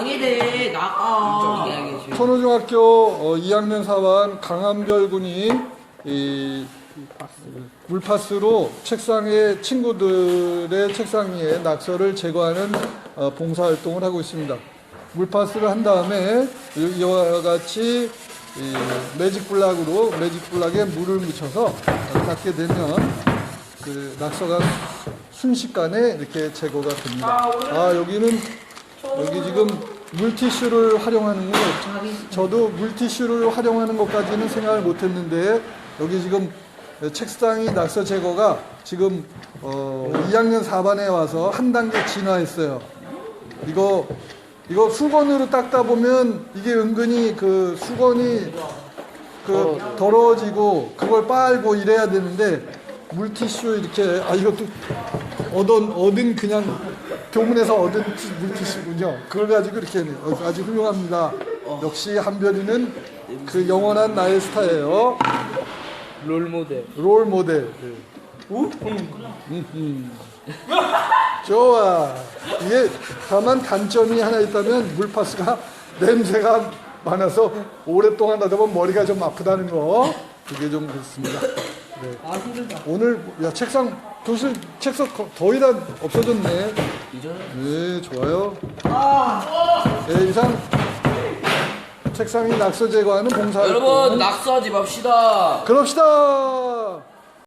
방해돼 나가 천호중학교 어, 2학년 4반 강한별 군이 이 물파스로 책상에 친구들의 책상 위에 낙서를 제거하는 어, 봉사활동을 하고 있습니다. 물파스를 한 다음에 이- 이와 같이 이 매직 블락으로 매직 블락에 물을 묻혀서 닦게 되면 그 낙서가 순식간에 이렇게 제거가 됩니다. 아 여기는 여기 지금 물티슈를 활용하는군요. 저도 물티슈를 활용하는 것까지는 생각을 못했는데 여기 지금 책상이 낙서 제거가 지금 어 2학년 4반에 와서 한 단계 진화했어요. 이거 이거 수건으로 닦다 보면 이게 은근히 그 수건이 그 더러워지고 그걸 빨고 이래야 되는데 물티슈 이렇게 아 이것도 얻은 얻은 그냥 교문에서 얻은 티- 물티슈군요. 그걸 가지고 이렇게. 어, 아주 훌륭합니다. 역시 한별이는 그 영원한 나의 스타예요. 롤 모델 롤 모델. 음흠. 좋아. 이게 다만 단점이 하나 있다면 물파스가 냄새가 많아서 오랫동안 하다 보면 머리가 좀 아프다는 거. 그게 좀 그렇습니다. 네. 아 오늘 야 책상 교실 책상 거- 거의 다 없어졌네. 이전에 네, 좋아요. 네, 이상 책상이 낙서 제거하는 봉사. 여러분 낙서하지 맙시다 그럽시다.